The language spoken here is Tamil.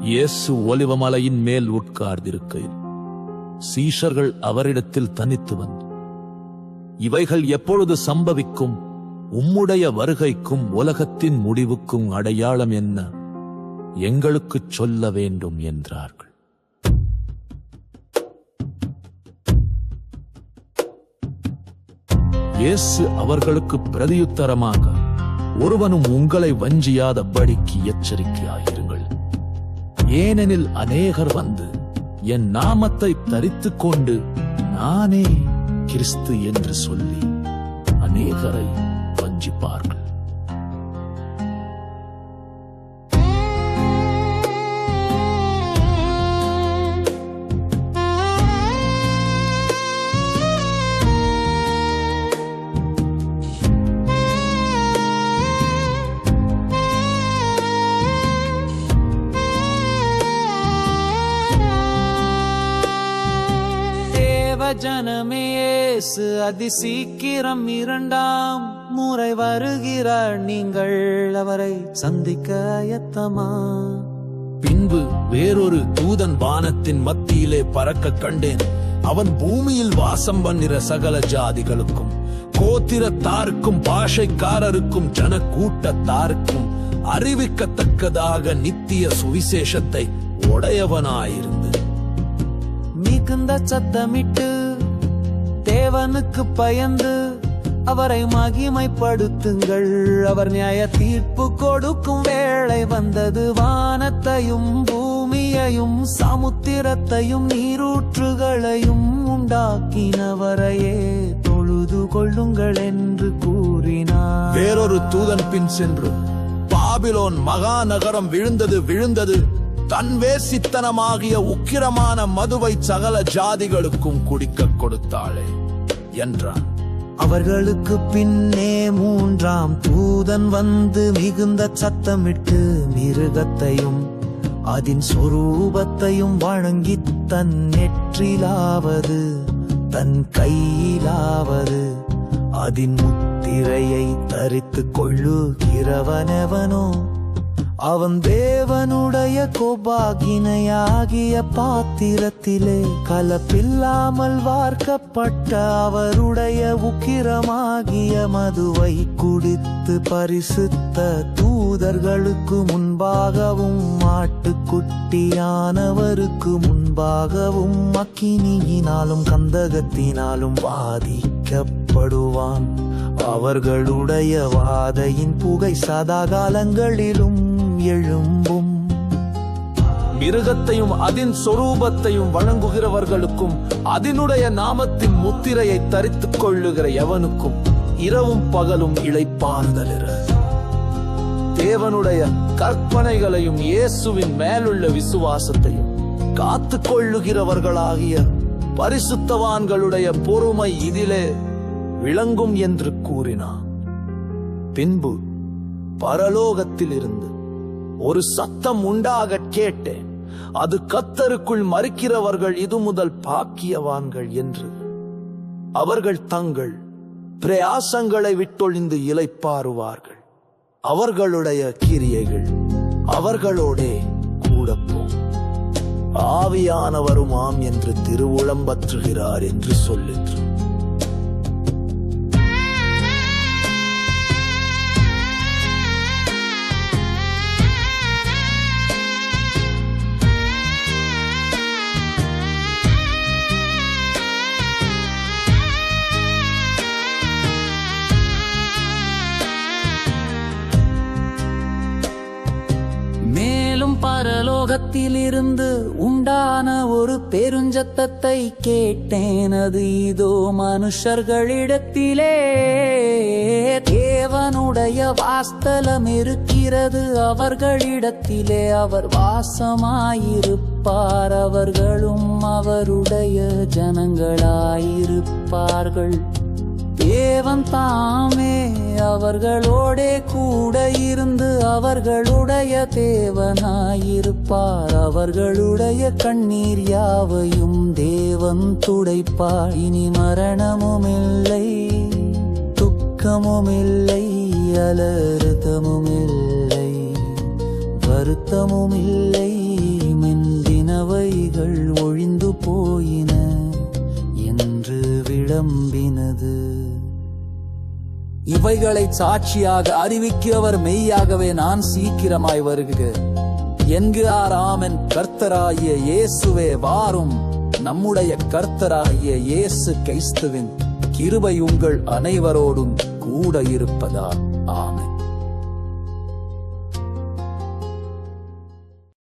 இயேசு ஒலிவமலையின் மேல் உட்கார்ந்திருக்கையில் சீஷர்கள் அவரிடத்தில் தனித்து வந்து இவைகள் எப்பொழுது சம்பவிக்கும்? உம்முடைய வருகைக்கும் உலகத்தின் முடிவுக்கும் அடையாளம் என்ன? எங்களுக்குச் சொல்ல வேண்டும் என்றார்கள். இயேசு அவர்களுக்கு பிரதியுத்தரமாக ஒருவனும் உங்களை வஞ்சியாதபடிக்கு எச்சரிக்கையாயிருங்கள். ஏனெனில் அநேகர் வந்து என் நாமத்தை தரித்துக் கொண்டு நானே கிறிஸ்து என்று சொல்லி அநேகரை வஞ்சிப்பார்கள் ஜனமே இயேசு அதி சீக்கிரம் இரண்டாம் முறை வருகிறார். நீங்கள் அவரை சந்திக்க எத்தமா? பின்பு வேறொரு தூதன் வானத்தின் மத்தியிலே பறக்க கண்டேன். அவன் பூமியில் வாசம் பண்ணுகிற சகல ஜாதிகளுக்கும் கோத்திரத்தாருக்கும் பாஷைக்காரருக்கும் ஜன கூட்டத்தாருக்கும் அறிவிக்கத்தக்கதாக நித்திய சுவிசேஷத்தை உடையவனாயிருந்து. மிகுந்த சத்தமிட்டு தேவனுக்கு பயந்து அவரை மகிமைப்படுத்துங்கள். அவர் நியாய தீர்ப்பு கொடுக்கும் வேளை வந்தது. வானத்தையும் பூமியையும் சமுத்திரத்தையும் நீரூற்றுகளையும் உண்டாக்கினவரையே தொழுது கொள்ளுங்கள் என்று கூறினார். வேறொரு தூதன் பின் சென்று பாபிலோன் மகாநகரம் விழுந்தது விழுந்தது. தன் வேசித்தனமாகிய உக்கிரமான மதுவை சகல ஜாதிகளுக்கும் குடிக்க கொடுத்தாளே. என்றான். அவர்களுக்கு பின்னே மூன்றாம் தூதன் வந்து மிகுந்த சத்தமிட்டு மிருகத்தையும் அதன் சொரூபத்தையும் வணங்கி தன் நெற்றிலாவது தன் கையிலாவது அதன் முத்திரையை தரித்து கொள்ளுகிறவனவனோ. அவன் தேவனுடைய கோபாகினையாகிய பாத்திரத்திலே கலப்பில்லாமல் வார்க்கப்பட்ட அவருடைய உக்கிரமாகிய மதுவை குடித்து பரிசுத்த தூதர்களுக்கு முன்பாகவும் மாட்டுக்குட்டியானவருக்கு முன்பாகவும் அக்கினியினாலும் கந்தகத்தினாலும் வாதிக்கப்படுவான் அவர்களுடைய வாதையின் புகை சதா காலங்களிலும் எழும்பும். மிருகத்தையும் அதன் சொரூபத்தையும் வழங்குகிறவர்களுக்கும் அதனுடைய நாமத்தின் முத்திரையை தரித்துக் கொள்ளுகிற எவனுக்கும் இரவும் பகலும் இழைப்பாறுதல் தேவனுடைய கற்பனைகளையும் இயேசுவின் மேலுள்ள விசுவாசத்தையும் காத்துக் கொள்ளுகிறவர்களாகிய பரிசுத்தவான்களுடைய பொறுமை இதிலே விளங்கும் என்று கூறினான். பின்பு பரலோகத்தில் இருந்து ஒரு சத்தம் உண்டாக கேட்டேன். அது கத்தருக்குள் மறுக்கிறவர்கள் இது முதல் பாக்கியவான்கள் என்று. அவர்கள் தங்கள் பிரயாசங்களை விட்டொழிந்து இலைப்பாறுவார்கள் அவர்களுடைய கிரியைகள் அவர்களோடே கூடப்போம் ஆவியானவருமாம் என்று திருவுளம்பற்றுகிறார் என்று சொல்லிற்று பரலோகத்திலிருந்து உண்டான ஒரு பெருஞ்சத்தத்தை கேட்டேன். அது இதோ மனுஷர்களிடத்திலே. தேவனுடைய வாஸ்தலம் இருக்கிறது அவர்களிடத்திலே. அவர் வாசமாயிருப்பார் அவர்களும் அவருடைய ஜனங்களாயிருப்பார்கள். தேவன் தாமே அவர்களோடே கூட இருந்து அவர்களுடைய தேவனாயிருப்பார். அவர்களுடைய கண்ணீர் யாவையும் தேவன் துடைப்பார். இனி மரணமும் இல்லை துக்கமும் இல்லை அலருத்தமும் இல்லை வருத்தமும் இல்லை முன்னவைகள் ஒழிந்து போயின. விளம்பினது. இவைகளை சாட்சியாக அறிவிக்கிறவர் மெய்யாகவே நான் சீக்கிரமாய் வருக. என்கிறார் ஆமன் கர்த்தராகிய இயேசுவே வாரும். நம்முடைய கர்த்தராகிய இயேசு கிறிஸ்துவின் கிருபை உங்கள் அனைவரோடும் கூட இருப்பதா. ஆமென்.